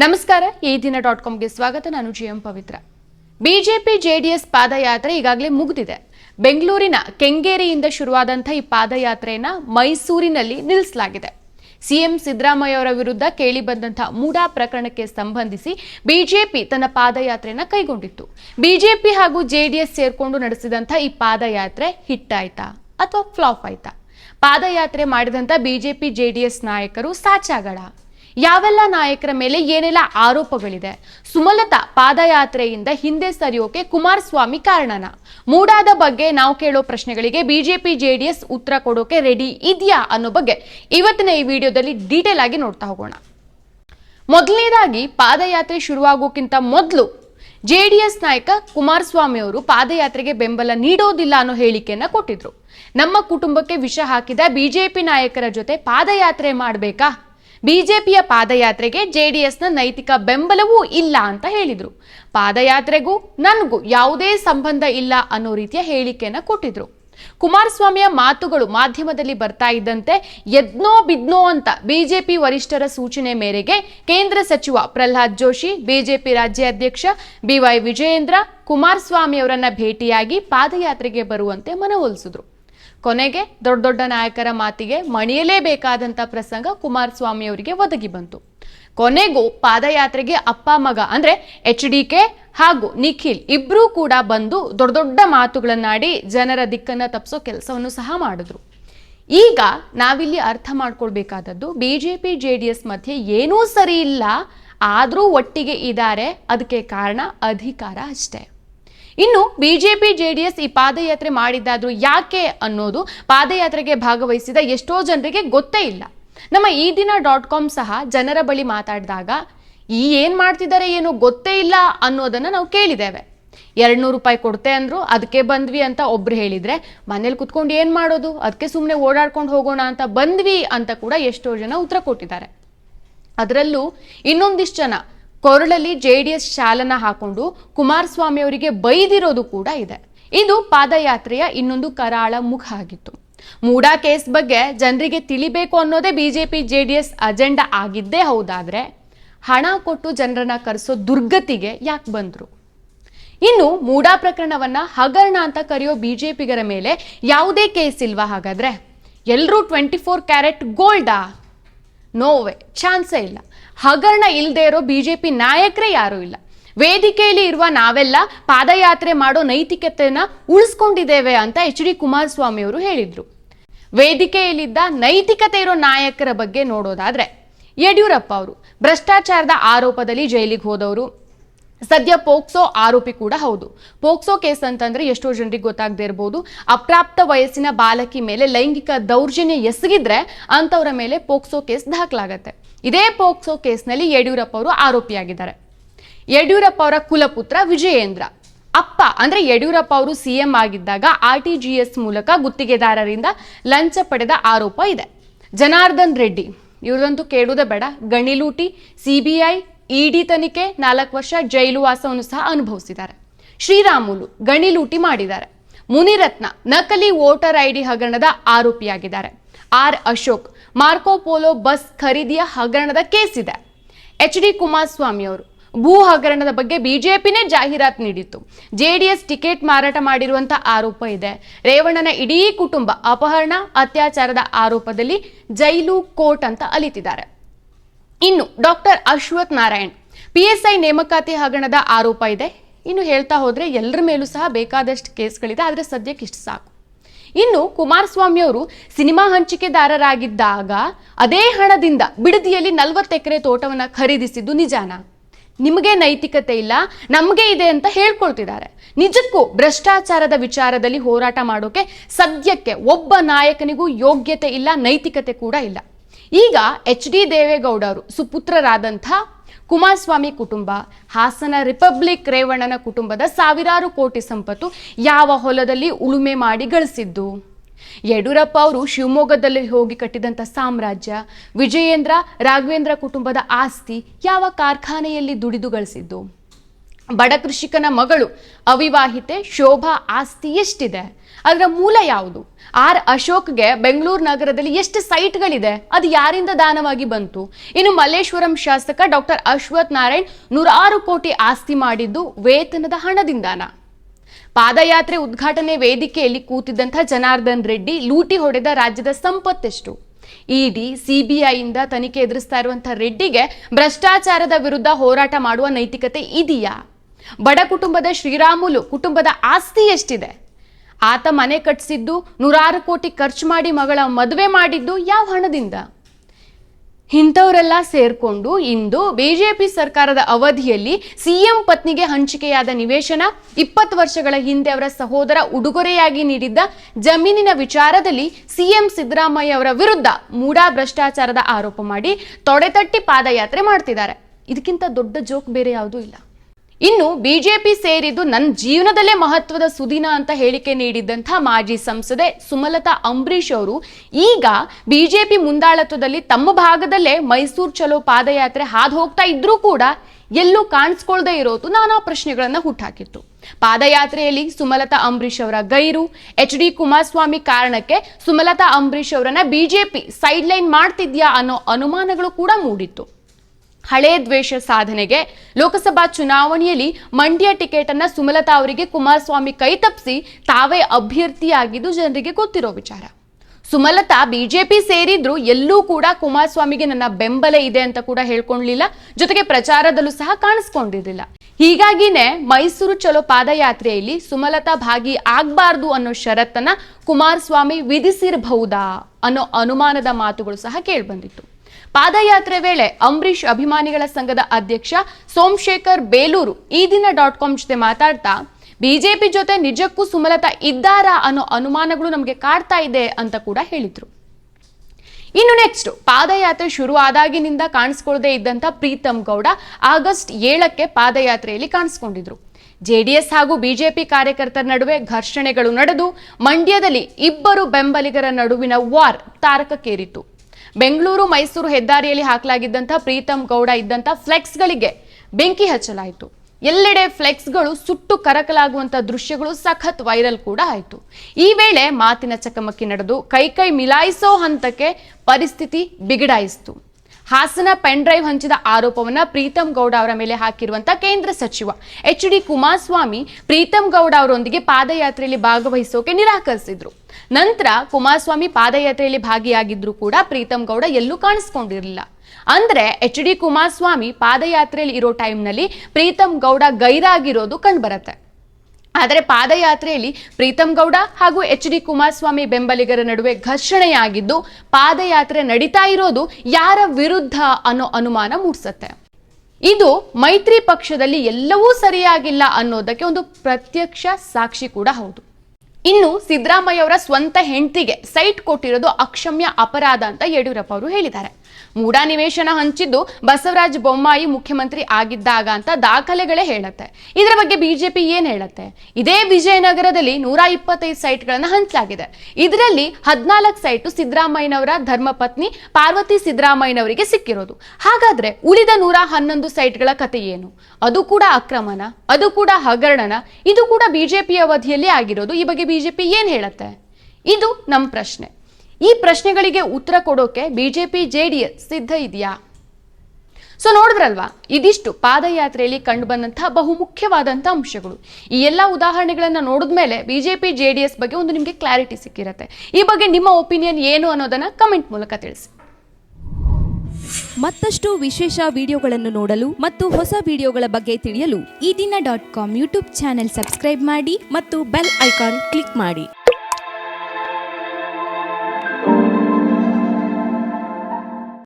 ನಮಸ್ಕಾರ, ಈ ದಿನ ಡಾಟ್ ಕಾಮ್ಗೆ ಸ್ವಾಗತ. ನಾನು G M Pavithra. BJP JDS ಪಾದಯಾತ್ರೆ ಈಗಾಗಲೇ ಮುಗಿದಿದೆ. ಬೆಂಗಳೂರಿನ ಕೆಂಗೇರಿಯಿಂದ ಶುರುವಾದಂಥ ಈ ಪಾದಯಾತ್ರೆಯನ್ನ ಮೈಸೂರಿನಲ್ಲಿ ನಿಲ್ಲಿಸಲಾಗಿದೆ. ಸಿಎಂ ಸಿದ್ದರಾಮಯ್ಯ ಅವರ ವಿರುದ್ಧ ಕೇಳಿಬಂದಂತಹ ಮೂಡಾ ಪ್ರಕರಣಕ್ಕೆ ಸಂಬಂಧಿಸಿ ಬಿಜೆಪಿ ತನ್ನ ಪಾದಯಾತ್ರೆಯನ್ನ ಕೈಗೊಂಡಿತ್ತು. ಬಿಜೆಪಿ ಹಾಗೂ ಜೆಡಿಎಸ್ ಸೇರ್ಕೊಂಡು ನಡೆಸಿದಂಥ ಈ ಪಾದಯಾತ್ರೆ ಹಿಟ್ಟಾಯ್ತಾ ಅಥವಾ ಫ್ಲಾಪ್ ಆಯ್ತಾ? ಪಾದಯಾತ್ರೆ ಮಾಡಿದಂಥ ಬಿಜೆಪಿ, ಜೆಡಿಎಸ್ ನಾಯಕರು ಸಾಚಾಗಳ ಯಾವೆಲ್ಲ ನಾಯಕರ ಮೇಲೆ ಏನೆಲ್ಲ ಆರೋಪಗಳಿದೆ? ಸುಮಲತಾ ಪಾದಯಾತ್ರೆಯಿಂದ ಹಿಂದೆ ಸರಿಯೋಕೆ ಕುಮಾರಸ್ವಾಮಿ ಕಾರಣನ. ಮೂಡಾದ ಬಗ್ಗೆ ನಾವು ಕೇಳೋ ಪ್ರಶ್ನೆಗಳಿಗೆ ಬಿಜೆಪಿ, ಜೆಡಿಎಸ್ ಉತ್ತರ ಕೊಡೋಕೆ ರೆಡಿ ಇದೆಯಾ ಅನ್ನೋ ಬಗ್ಗೆ ಇವತ್ತಿನ ಈ ವಿಡಿಯೋದಲ್ಲಿ ಡೀಟೇಲ್ ಆಗಿ ನೋಡ್ತಾ ಹೋಗೋಣ. ಮೊದಲನೇದಾಗಿ ಪಾದಯಾತ್ರೆ ಶುರುವಾಗೋಕ್ಕಿಂತ ಮೊದಲು ಜೆಡಿಎಸ್ ನಾಯಕ ಕುಮಾರಸ್ವಾಮಿ ಅವರು ಪಾದಯಾತ್ರೆಗೆ ಬೆಂಬಲ ನೀಡೋದಿಲ್ಲ ಅನ್ನೋ ಹೇಳಿಕೆಯನ್ನ ಕೊಟ್ಟಿದ್ರು. ನಮ್ಮ ಕುಟುಂಬಕ್ಕೆ ವಿಷ ಹಾಕಿದ ಬಿಜೆಪಿ ನಾಯಕರ ಜೊತೆ ಪಾದಯಾತ್ರೆ ಮಾಡಬೇಕಾ? ಬಿಜೆಪಿಯ ಪಾದಯಾತ್ರೆಗೆ ಜೆಡಿಎಸ್ನ ನೈತಿಕ ಬೆಂಬಲವೂ ಇಲ್ಲ ಅಂತ ಹೇಳಿದರು. ಪಾದಯಾತ್ರೆಗೂ ನನಗೂ ಯಾವುದೇ ಸಂಬಂಧ ಇಲ್ಲ ಅನ್ನೋ ರೀತಿಯ ಹೇಳಿಕೆಯನ್ನು ಕೊಟ್ಟಿದ್ರು. ಕುಮಾರಸ್ವಾಮಿಯ ಮಾತುಗಳು ಮಾಧ್ಯಮದಲ್ಲಿ ಬರ್ತಾ ಇದ್ದಂತೆ ಎದ್ನೋ ಬಿದ್ನೋ ಅಂತ ಬಿಜೆಪಿ ವರಿಷ್ಠರ ಸೂಚನೆ ಮೇರೆಗೆ ಕೇಂದ್ರ ಸಚಿವ ಪ್ರಹ್ಲಾದ್ ಜೋಶಿ, ಬಿಜೆಪಿ ರಾಜ್ಯಾಧ್ಯಕ್ಷ ಬಿವೈ ವಿಜಯೇಂದ್ರ ಕುಮಾರಸ್ವಾಮಿ ಅವರನ್ನ ಭೇಟಿಯಾಗಿ ಪಾದಯಾತ್ರೆಗೆ ಬರುವಂತೆ ಮನವೊಲಿಸಿದ್ರು. ಕೊನೆಗೆ ದೊಡ್ಡ ದೊಡ್ಡ ನಾಯಕರ ಮಾತಿಗೆ ಮಣಿಯಲೇಬೇಕಾದಂತ ಪ್ರಸಂಗ ಕುಮಾರಸ್ವಾಮಿ ಅವರಿಗೆ ಒದಗಿ ಬಂತು. ಕೊನೆಗೂ ಪಾದಯಾತ್ರೆಗೆ ಅಪ್ಪ ಮಗ ಅಂದ್ರೆ ಎಚ್ ಡಿ ಕೆ ಹಾಗೂ ನಿಖಿಲ್ ಇಬ್ಬರೂ ಕೂಡ ಬಂದು ದೊಡ್ಡ ದೊಡ್ಡ ಮಾತುಗಳನ್ನಾಡಿ ಜನರ ದಿಕ್ಕನ್ನ ತಪ್ಪಿಸೋ ಕೆಲಸವನ್ನು ಸಹ ಮಾಡಿದ್ರು. ಈಗ ನಾವಿಲ್ಲಿ ಅರ್ಥ ಮಾಡ್ಕೊಳ್ಬೇಕಾದದ್ದು ಬಿಜೆಪಿ ಜೆ ಡಿ ಎಸ್ ಮಧ್ಯೆ ಏನೂ ಸರಿ ಇಲ್ಲ, ಆದರೂ ಒಟ್ಟಿಗೆ ಇದ್ದಾರೆ. ಅದಕ್ಕೆ ಕಾರಣ ಅಧಿಕಾರ ಅಷ್ಟೇ. ಇನ್ನು ಬಿಜೆಪಿ, ಜೆಡಿಎಸ್ ಈ ಪಾದಯಾತ್ರೆ ಮಾಡಿದ್ದಾದ್ರೂ ಯಾಕೆ ಅನ್ನೋದು ಪಾದಯಾತ್ರೆಗೆ ಭಾಗವಹಿಸಿದ ಎಷ್ಟೋ ಜನರಿಗೆ ಗೊತ್ತೇ ಇಲ್ಲ. ನಮ್ಮ ಈ ದಿನ ಡಾಟ್ ಕಾಮ್ ಸಹ ಜನರ ಬಳಿ ಮಾತಾಡಿದಾಗ, ಈ ಏನ್ ಮಾಡ್ತಿದ್ದಾರೆ ಏನೋ ಗೊತ್ತೇ ಇಲ್ಲ ಅನ್ನೋದನ್ನ ನಾವು ಕೇಳಿದ್ದೇವೆ. ಎರಡ್ ನೂರು ರೂಪಾಯಿ ಕೊಡ್ತೆ ಅಂದ್ರು, ಅದಕ್ಕೆ ಬಂದ್ವಿ ಅಂತ ಒಬ್ರು ಹೇಳಿದ್ರೆ, ಮನೇಲಿ ಕುತ್ಕೊಂಡು ಏನ್ ಮಾಡೋದು? ಅದಕ್ಕೆ ಸುಮ್ಮನೆ ಓಡಾಡ್ಕೊಂಡು ಹೋಗೋಣ ಅಂತ ಬಂದ್ವಿ ಅಂತ ಕೂಡ ಎಷ್ಟೋ ಜನ ಉತ್ತರ ಕೊಟ್ಟಿದ್ದಾರೆ. ಅದರಲ್ಲೂ ಇನ್ನೊಂದಿಷ್ಟು ಜನ ಕೊರಳಲ್ಲಿ ಜೆ ಡಿ ಎಸ್ ಶಾಲನ ಹಾಕೊಂಡು ಕುಮಾರಸ್ವಾಮಿ ಅವರಿಗೆ ಬೈದಿರೋದು ಕೂಡ ಇದೆ. ಇದು ಪಾದಯಾತ್ರೆಯ ಇನ್ನೊಂದು ಕರಾಳ ಮುಖ ಆಗಿತ್ತು. ಮೂಡಾ ಕೇಸ್ ಬಗ್ಗೆ ಜನರಿಗೆ ತಿಳಿಬೇಕು ಅನ್ನೋದೇ BJP J D S agenda ಆಗಿದ್ದೇ ಹೌದಾದ್ರೆ ಹಣ ಕೊಟ್ಟು ಜನರನ್ನ ಕರೆಸೋ ದುರ್ಗತಿಗೆ ಯಾಕೆ ಬಂದ್ರು? ಇನ್ನು ಮೂಡಾ ಪ್ರಕರಣವನ್ನ ಹಗರಣ ಅಂತ ಕರೆಯೋ ಬಿಜೆಪಿಗರ ಮೇಲೆ ಯಾವುದೇ ಕೇಸ್ ಇಲ್ವಾ ಹಾಗಾದ್ರೆ? ಎಲ್ಲರೂ ಟ್ವೆಂಟಿ ಫೋರ್ ಕ್ಯಾರೆಟ್ ಗೋಲ್ಡಾ? ನೋವೆ ಚಾನ್ಸೇ ಇಲ್ಲ. ಹಗರಣ ಇಲ್ಲದೆ ಇರೋ ಬಿಜೆಪಿ ನಾಯಕರೇ ಯಾರೂ ಇಲ್ಲ. ವೇದಿಕೆಯಲ್ಲಿ ಇರುವ ನಾವೆಲ್ಲ ಪಾದಯಾತ್ರೆ ಮಾಡೋ ನೈತಿಕತೆಯನ್ನ ಉಳಿಸ್ಕೊಂಡಿದ್ದೇವೆ ಅಂತ ಎಚ್ ಡಿ ಕುಮಾರಸ್ವಾಮಿ ಅವರು ಹೇಳಿದ್ರು. ವೇದಿಕೆಯಲ್ಲಿದ್ದ ನೈತಿಕತೆ ಇರೋ ನಾಯಕರ ಬಗ್ಗೆ ನೋಡೋದಾದ್ರೆ ಯಡಿಯೂರಪ್ಪ ಅವರು, ಭ್ರಷ್ಟಾಚಾರದ ಆರೋಪದಲ್ಲಿ ಜೈಲಿಗೆ ಹೋದವರು. ಸದ್ಯ ಪೋಕ್ಸೋ ಆರೋಪಿ ಕೂಡ ಹೌದು. ಪೋಕ್ಸೋ ಕೇಸ್ ಅಂತಂದ್ರೆ ಎಷ್ಟೋ ಜನರಿಗೆ ಗೊತ್ತಾಗದೇ ಇರಬಹುದು ಅಪ್ರಾಪ್ತ ವಯಸ್ಸಿನ ಬಾಲಕಿ ಮೇಲೆ ಲೈಂಗಿಕ ದೌರ್ಜನ್ಯ ಎಸಗಿದ್ರೆ ಅಂತವರ ಮೇಲೆ ಪೋಕ್ಸೋ ಕೇಸ್ ದಾಖಲಾಗತ್ತೆ. ಇದೇ ಪೋಕ್ಸೋ ಕೇಸ್ನಲ್ಲಿ ಯಡಿಯೂರಪ್ಪ ಅವರು ಆರೋಪಿಯಾಗಿದ್ದಾರೆ. ಯಡಿಯೂರಪ್ಪ ಅವರ ಕುಲಪುತ್ರ ವಿಜಯೇಂದ್ರ. ಅಪ್ಪ ಅಂದ್ರೆ ಯಡಿಯೂರಪ್ಪ ಅವರು ಸಿಎಂ ಆಗಿದ್ದಾಗ ಆರ್ ಟಿ ಜಿ ಎಸ್ ಮೂಲಕ ಗುತ್ತಿಗೆದಾರರಿಂದ ಲಂಚ ಪಡೆದ ಆರೋಪ ಇದೆ. ಜನಾರ್ದನ್ ರೆಡ್ಡಿ, ಇವ್ರದಂತೂ ಕೇಳುವುದೇ ಬೇಡ. ಗಣಿಲೂಟಿ ಸಿಬಿಐ ಇಡಿ ತನಿಖೆ, ನಾಲ್ಕು ವರ್ಷ ಜೈಲು ವಾಸವನ್ನು ಸಹ ಅನುಭವಿಸಿದ್ದಾರೆ. ಶ್ರೀರಾಮುಲು ಗಣಿ ಲೂಟಿ ಮಾಡಿದ್ದಾರೆ. ಮುನಿರತ್ನ ನಕಲಿ ವೋಟರ್ ಐಡಿ ಹಗರಣದ ಆರೋಪಿಯಾಗಿದ್ದಾರೆ. R Ashok Marco Polo bus ಖರೀದಿಯ ಹಗರಣದ ಕೇಸ್ ಇದೆ. ಎಚ್ ಡಿ ಕುಮಾರಸ್ವಾಮಿ ಅವರು ಭೂ ಹಗರಣದ ಬಗ್ಗೆ ಬಿಜೆಪಿನೇ ಜಾಹೀರಾತು ನೀಡಿತ್ತು. ಜೆಡಿಎಸ್ ಟಿಕೆಟ್ ಮಾರಾಟ ಮಾಡಿರುವಂತಹ ಆರೋಪ ಇದೆ. ರೇವಣ್ಣನ ಇಡೀ ಕುಟುಂಬ ಅಪಹರಣ, ಅತ್ಯಾಚಾರದ ಆರೋಪದಲ್ಲಿ ಜೈಲು ಕೋರ್ಟ್ ಅಂತ ಅಲಿತಿದ್ದಾರೆ. ಇನ್ನು ಡಾಕ್ಟರ್ ಅಶ್ವಥ್ ನಾರಾಯಣ್ ಪಿಎಸ್ಐ ನೇಮಕಾತಿ ಹಗರಣದ ಆರೋಪ ಇದೆ. ಇನ್ನು ಹೇಳ್ತಾ ಹೋದ್ರೆ ಎಲ್ಲರ ಮೇಲೂ ಸಹ ಬೇಕಾದಷ್ಟು ಕೇಸ್ಗಳಿದೆ, ಆದರೆ ಸದ್ಯಕ್ಕೆ ಇಷ್ಟು ಸಾಕು. ಇನ್ನು ಕುಮಾರಸ್ವಾಮಿ ಅವರು ಸಿನಿಮಾ ಹಂಚಿಕೆದಾರರಾಗಿದ್ದಾಗ ಅದೇ ಹಣದಿಂದ ಬಿಡದಿಯಲ್ಲಿ ನಲವತ್ತು ಎಕರೆ ತೋಟವನ್ನ ಖರೀದಿಸಿದ್ದು ನಿಜಾನ? ನಿಮಗೆ ನೈತಿಕತೆ ಇಲ್ಲ, ನಮಗೆ ಇದೆ ಅಂತ ಹೇಳ್ಕೊಳ್ತಿದ್ದಾರೆ. ನಿಜಕ್ಕೂ ಭ್ರಷ್ಟಾಚಾರದ ವಿಚಾರದಲ್ಲಿ ಹೋರಾಟ ಮಾಡೋಕೆ ಸದ್ಯಕ್ಕೆ ಒಬ್ಬ ನಾಯಕನಿಗೂ ಯೋಗ್ಯತೆ ಇಲ್ಲ, ನೈತಿಕತೆ ಕೂಡ ಇಲ್ಲ. ಈಗ ಎಚ್ ಡಿ ದೇವೇಗೌಡ ಅವರು ಸುಪುತ್ರರಾದಂಥ ಕುಮಾರಸ್ವಾಮಿ ಕುಟುಂಬ, ಹಾಸನ ರಿಪಬ್ಲಿಕ್ ರೇವಣ್ಣನ ಕುಟುಂಬದ ಸಾವಿರಾರು ಕೋಟಿ ಸಂಪತ್ತು ಯಾವ ಹೊಲದಲ್ಲಿ ಉಳುಮೆ ಮಾಡಿ ಗಳಿಸಿದ್ದು? ಯಡಿಯೂರಪ್ಪ ಅವರು ಶಿವಮೊಗ್ಗದಲ್ಲಿ ಹೋಗಿ ಕಟ್ಟಿದಂಥ ಸಾಮ್ರಾಜ್ಯ, ವಿಜಯೇಂದ್ರ ರಾಘವೇಂದ್ರ ಕುಟುಂಬದ ಆಸ್ತಿ ಯಾವ ಕಾರ್ಖಾನೆಯಲ್ಲಿ ದುಡಿದು ಗಳಿಸಿದ್ದು? ಬಡ ಕೃಷಿಕನ ಮಗಳು ಅವಿವಾಹಿತೆ, ಶೋಭಾ ಆಸ್ತಿ ಎಷ್ಟಿದೆ ಅದರ ಮೂಲ ಯಾವುದು? ಆರ್ ಅಶೋಕ್ಗೆ ಬೆಂಗಳೂರು ನಗರದಲ್ಲಿ ಎಷ್ಟು ಸೈಟ್ಗಳಿದೆ? ಅದು ಯಾರಿಂದ ದಾನವಾಗಿ ಬಂತು? ಇನ್ನು ಮಲ್ಲೇಶ್ವರಂ ಶಾಸಕ ಡಾಕ್ಟರ್ ಅಶ್ವಥ್ ನಾರಾಯಣ್ ನೂರಾರು ಕೋಟಿ ಆಸ್ತಿ ಮಾಡಿದ್ದು ವೇತನದ ಹಣದಿಂದಾನ. ಪಾದಯಾತ್ರೆ ಉದ್ಘಾಟನೆ ವೇದಿಕೆಯಲ್ಲಿ ಕೂತಿದ್ದಂಥ ಜನಾರ್ದನ್ ರೆಡ್ಡಿ ಲೂಟಿ ಹೊಡೆದ ರಾಜ್ಯದ ಸಂಪತ್ತೆಷ್ಟು. ಇಡಿ, ಸಿಬಿಐಯಿಂದ ತನಿಖೆ ಎದುರಿಸ್ತಾ ಇರುವಂತಹ ರೆಡ್ಡಿಗೆ ಭ್ರಷ್ಟಾಚಾರದ ವಿರುದ್ಧ ಹೋರಾಟ ಮಾಡುವ ನೈತಿಕತೆ ಇದೆಯಾ? ಬಡ ಕುಟುಂಬದ ಶ್ರೀರಾಮುಲು ಕುಟುಂಬದ ಆಸ್ತಿ ಎಷ್ಟಿದೆ? ಆತ ಮನೆ ಕಟ್ಟಿಸಿದ್ದು ನೂರಾರು ಕೋಟಿ ಖರ್ಚು ಮಾಡಿ ಮಗಳ ಮದುವೆ ಮಾಡಿದ್ದು ಯಾವ ಹಣದಿಂದ? ಇಂಥವರೆಲ್ಲ ಸೇರ್ಕೊಂಡು ಇಂದು ಬಿಜೆಪಿ ಸರ್ಕಾರದ ಅವಧಿಯಲ್ಲಿ ಸಿಎಂ ಪತ್ನಿಗೆ ಹಂಚಿಕೆಯಾದ ನಿವೇಶನ ಇಪ್ಪತ್ತು ವರ್ಷಗಳ ಹಿಂದೆ ಅವರ ಸಹೋದರ ಉಡುಗೊರೆಯಾಗಿ ನೀಡಿದ್ದ ಜಮೀನಿನ ವಿಚಾರದಲ್ಲಿ ಸಿಎಂ ಸಿದ್ದರಾಮಯ್ಯ ಅವರ ವಿರುದ್ಧ ಮೂಡಾ ಭ್ರಷ್ಟಾಚಾರದ ಆರೋಪ ಮಾಡಿ ತೊಡೆತಟ್ಟಿ ಪಾದಯಾತ್ರೆ ಮಾಡ್ತಿದ್ದಾರೆ. ಇದಕ್ಕಿಂತ ದೊಡ್ಡ ಜೋಕ್ ಬೇರೆ ಯಾವುದೂ ಇಲ್ಲ. ಇನ್ನು ಬಿಜೆಪಿ ಸೇರಿದ್ದು ನನ್ನ ಜೀವನದಲ್ಲೇ ಮಹತ್ವದ ಸುದಿನ ಅಂತ ಹೇಳಿಕೆ ನೀಡಿದ್ದಂಥ ಮಾಜಿ ಸಂಸದೆ ಸುಮಲತಾ ಅಂಬರೀಶ್ ಅವರು, ಈಗ ಬಿಜೆಪಿ ಮುಂದಾಳತ್ವದಲ್ಲಿ ತಮ್ಮ ಭಾಗದಲ್ಲೇ ಮೈಸೂರು ಚಲೋ ಪಾದಯಾತ್ರೆ ಹಾದು ಹೋಗ್ತಾ ಇದ್ರೂ ಕೂಡ ಎಲ್ಲೂ ಕಾಣಿಸ್ಕೊಳ್ದೇ ಇರೋದು ನಾನಾ ಪ್ರಶ್ನೆಗಳನ್ನ ಹುಟ್ಟಾಕಿತ್ತು ಪಾದಯಾತ್ರೆಯಲ್ಲಿ ಸುಮಲತಾ ಅಂಬರೀಶ್ ಅವರ ಗೈರು, ಎಚ್ ಡಿ ಕುಮಾರಸ್ವಾಮಿ ಕಾರಣಕ್ಕೆ ಸುಮಲತಾ ಅಂಬರೀಶ್ ಅವರನ್ನ ಬಿಜೆಪಿ ಸೈಡ್ ಲೈನ್ ಮಾಡ್ತಿದ್ಯಾ ಅನ್ನೋ ಅನುಮಾನಗಳು ಕೂಡ ಮೂಡಿತ್ತು. ಹಳೇ ದ್ವೇಷ ಸಾಧನೆಗೆ ಲೋಕಸಭಾ ಚುನಾವಣೆಯಲ್ಲಿ ಮಂಡ್ಯ ಟಿಕೆಟ್ ಅನ್ನ ಸುಮಲತಾ ಅವರಿಗೆ ಕುಮಾರಸ್ವಾಮಿ ಕೈತಪ್ಪಿಸಿ ತಾವೇ ಅಭ್ಯರ್ಥಿಯಾಗಿದ್ದು ಜನರಿಗೆ ಗೊತ್ತಿರೋ ವಿಚಾರ. ಸುಮಲತಾ ಬಿಜೆಪಿ ಸೇರಿದ್ರು ಎಲ್ಲೂ ಕೂಡ ಕುಮಾರಸ್ವಾಮಿಗೆ ನನ್ನ ಬೆಂಬಲ ಇದೆ ಅಂತ ಕೂಡ ಹೇಳ್ಕೊಳ್ಲಿಲ್ಲ ಜೊತೆಗೆ ಪ್ರಚಾರದಲ್ಲೂ ಸಹ ಕಾಣಿಸ್ಕೊಂಡಿರಲಿಲ್ಲ. ಹೀಗಾಗಿನೇ ಮೈಸೂರು ಚಲೋ ಪಾದಯಾತ್ರೆಯಲ್ಲಿ ಸುಮಲತಾ ಭಾಗಿ ಆಗ್ಬಾರ್ದು ಅನ್ನೋ ಷರತ್ತನ್ನ ಕುಮಾರಸ್ವಾಮಿ ವಿಧಿಸಿರಬಹುದಾ ಅನ್ನೋ ಅನುಮಾನದ ಮಾತುಗಳು ಸಹ ಕೇಳ್ಬಂದಿತ್ತು ಪಾದಯಾತ್ರೆ ವೇಳೆ ಅಂಬರೀಷ್ ಅಭಿಮಾನಿಗಳ ಸಂಘದ ಅಧ್ಯಕ್ಷ ಸೋಮಶೇಖರ್ ಬೇಲೂರು ಈ ದಿನ ಡಾಟ್ ಕಾಮ್ ಜೊತೆ ಮಾತಾಡ್ತಾ, ಬಿಜೆಪಿ ಜೊತೆ ನಿಜಕ್ಕೂ ಸುಮಲತಾ ಇದ್ದಾರಾ ಅನ್ನೋ ಅನುಮಾನಗಳು ನಮಗೆ ಕಾಡ್ತಾ ಇದೆ ಅಂತ ಕೂಡ ಹೇಳಿದ್ರು. ಇನ್ನು ನೆಕ್ಸ್ಟ್ ಪಾದಯಾತ್ರೆ ಶುರು ಆದಾಗಿನಿಂದ ಕಾಣಿಸ್ಕೊಳ್ಳದೆ ಇದ್ದಂತ ಪ್ರೀತಮ್ ಗೌಡ ಆಗಸ್ಟ್ ಏಳಕ್ಕೆ ಪಾದಯಾತ್ರೆಯಲ್ಲಿ ಕಾಣಿಸ್ಕೊಂಡಿದ್ರು. ಜೆಡಿಎಸ್ ಹಾಗೂ ಬಿಜೆಪಿ ಕಾರ್ಯಕರ್ತರ ನಡುವೆ ಘರ್ಷಣೆಗಳು ನಡೆದು, ಮಂಡ್ಯದಲ್ಲಿ ಇಬ್ಬರು ಬೆಂಬಲಿಗರ ನಡುವಿನ ವಾರ್ ತಾರಕಕ್ಕೇರಿತು ಬೆಂಗಳೂರು, ಮೈಸೂರು ಹೆದ್ದಾರಿಯಲ್ಲಿ ಹಾಕಲಾಗಿದ್ದಂಥ ಪ್ರೀತಮ್ ಗೌಡ ಇದ್ದಂಥ ಫ್ಲೆಕ್ಸ್ಗಳಿಗೆ ಬೆಂಕಿ ಹಚ್ಚಲಾಯಿತು. ಎಲ್ಲೆಡೆ ಫ್ಲೆಕ್ಸ್ಗಳು ಸುಟ್ಟು ಕರಕಲಾಗುವಂತ ದೃಶ್ಯಗಳು ಸಖತ್ ವೈರಲ್ ಕೂಡ ಆಯಿತು. ಈ ವೇಳೆ ಮಾತಿನ ಚಕಮಕಿ ನಡೆದು ಕೈ ಕೈ ಮಿಲಾಯಿಸೋ ಹಂತಕ್ಕೆ ಪರಿಸ್ಥಿತಿ ಬಿಗಡಾಯಿಸಿತು. ಹಾಸನ ಪೆನ್ ಡ್ರೈವ್ ಹಂಚಿದ ಆರೋಪವನ್ನ ಪ್ರೀತಮ್ ಗೌಡ ಅವರ ಮೇಲೆ ಹಾಕಿರುವಂತಹ ಕೇಂದ್ರ ಸಚಿವ ಎಚ್ ಡಿ ಕುಮಾರಸ್ವಾಮಿ ಪ್ರೀತಮ್ ಗೌಡ ಅವರೊಂದಿಗೆ ಪಾದಯಾತ್ರೆಯಲ್ಲಿ ಭಾಗವಹಿಸೋಕೆ ನಿರಾಕರಿಸಿದ್ರು. ನಂತರ ಕುಮಾರಸ್ವಾಮಿ ಪಾದಯಾತ್ರೆಯಲ್ಲಿ ಭಾಗಿಯಾಗಿದ್ರು ಕೂಡ ಪ್ರೀತಮ್ ಗೌಡ ಎಲ್ಲೂ ಕಾಣಿಸ್ಕೊಂಡಿರಲಿಲ್ಲ. ಅಂದ್ರೆ ಎಚ್ ಡಿ ಕುಮಾರಸ್ವಾಮಿ ಪಾದಯಾತ್ರೆಯಲ್ಲಿ ಇರೋ ಟೈಮ್ನಲ್ಲಿ ಪ್ರೀತಮ್ ಗೌಡ ಗೈರಾಗಿರೋದು ಕಂಡುಬರುತ್ತೆ ಆದರೆ ಪಾದಯಾತ್ರೆಯಲ್ಲಿ ಪ್ರೀತಮ್ ಗೌಡ ಹಾಗೂ ಎಚ್ ಡಿ ಕುಮಾರಸ್ವಾಮಿ ಬೆಂಬಲಿಗರ ನಡುವೆ ಘರ್ಷಣೆಯಾಗಿದ್ದು, ಪಾದಯಾತ್ರೆ ನಡೀತಾ ಇರೋದು ಯಾರ ವಿರುದ್ಧ ಅನ್ನೋ ಅನುಮಾನ ಮೂಡಿಸುತ್ತೆ. ಇದು ಮೈತ್ರಿ ಪಕ್ಷದಲ್ಲಿ ಎಲ್ಲವೂ ಸರಿಯಾಗಿಲ್ಲ ಅನ್ನೋದಕ್ಕೆ ಒಂದು ಪ್ರತ್ಯಕ್ಷ ಸಾಕ್ಷಿ ಕೂಡ ಹೌದು. ಇನ್ನು ಸಿದ್ದರಾಮಯ್ಯ ಅವರ ಸ್ವಂತ ಹೆಂಡತಿಗೆ ಸೈಟ್ ಕೊಟ್ಟಿರೋದು ಅಕ್ಷಮ್ಯ ಅಪರಾಧ ಅಂತ ಯಡಿಯೂರಪ್ಪ ಅವರು ಹೇಳಿದ್ದಾರೆ. ಮೂಡಾ ನಿವೇಶನ ಹಂಚಿದ್ದು ಬಸವರಾಜ ಬೊಮ್ಮಾಯಿ ಮುಖ್ಯಮಂತ್ರಿ ಆಗಿದ್ದಾಗ ಅಂತ ದಾಖಲೆಗಳೇ ಹೇಳುತ್ತೆ. ಇದರ ಬಗ್ಗೆ ಬಿಜೆಪಿ ಏನ್ ಹೇಳುತ್ತೆ? ಇದೇ ವಿಜಯನಗರದಲ್ಲಿ ನೂರ ಇಪ್ಪತ್ತೈದು ಸೈಟ್ಗಳನ್ನ ಹಂಚಲಾಗಿದೆ. ಇದರಲ್ಲಿ ಹದಿನಾಲ್ಕು ಸೈಟು ಸಿದ್ದರಾಮಯ್ಯನವರ ಧರ್ಮಪತ್ನಿ ಪಾರ್ವತಿ ಸಿದ್ದರಾಮಯ್ಯನವರಿಗೆ ಸಿಕ್ಕಿರೋದು. ಹಾಗಾದ್ರೆ ಉಳಿದ ನೂರ ಹನ್ನೊಂದು ಸೈಟ್ಗಳ ಕತೆ ಏನು? ಅದು ಕೂಡ ಅಕ್ರಮನ? ಅದು ಕೂಡ ಹಗರಣನ? ಇದು ಕೂಡ ಬಿಜೆಪಿ ಅವಧಿಯಲ್ಲಿ ಆಗಿರೋದು? ಈ ಬಗ್ಗೆ ಬಿಜೆಪಿ ಏನ್ ಹೇಳುತ್ತೆ? ಇದು ನಮ್ಮ ಪ್ರಶ್ನೆ. ಈ ಪ್ರಶ್ನೆಗಳಿಗೆ ಉತ್ತರ ಕೊಡೋಕೆ ಬಿಜೆಪಿ, ಜೆಡಿಎಸ್ ಸಿದ್ಧ ಇದೆಯಾ? ಸೊ ನೋಡಿದ್ರಲ್ವಾ, ಇದಿಷ್ಟು ಪಾದಯಾತ್ರೆಯಲ್ಲಿ ಕಂಡುಬಂದಂತಹ ಬಹು ಮುಖ್ಯವಾದಂಥ ಅಂಶಗಳು. ಈ ಎಲ್ಲ ಉದಾಹರಣೆಗಳನ್ನ ನೋಡಿದ್ಮೇಲೆ ಬಿಜೆಪಿ ಎಸ್ ಬಗ್ಗೆ ಒಂದು ನಿಮಗೆ ಕ್ಲಾರಿಟಿ ಸಿಕ್ಕಿರುತ್ತೆ. ಈ ಬಗ್ಗೆ ನಿಮ್ಮ ಒಪಿನಿಯನ್ ಏನು ಅನ್ನೋದನ್ನ ಕಮೆಂಟ್ ಮೂಲಕ ತಿಳಿಸಿ. ಮತ್ತಷ್ಟು ವಿಶೇಷ ವಿಡಿಯೋಗಳನ್ನು ನೋಡಲು ಮತ್ತು ಹೊಸ ವಿಡಿಯೋಗಳ ಬಗ್ಗೆ ತಿಳಿಯಲು ಈ ದಿನ dot com YouTube channel subscribe ಮಾಡಿ ಮತ್ತು ಬೆಲ್ ಐಕಾನ್ ಕ್ಲಿಕ್ ಮಾಡಿ.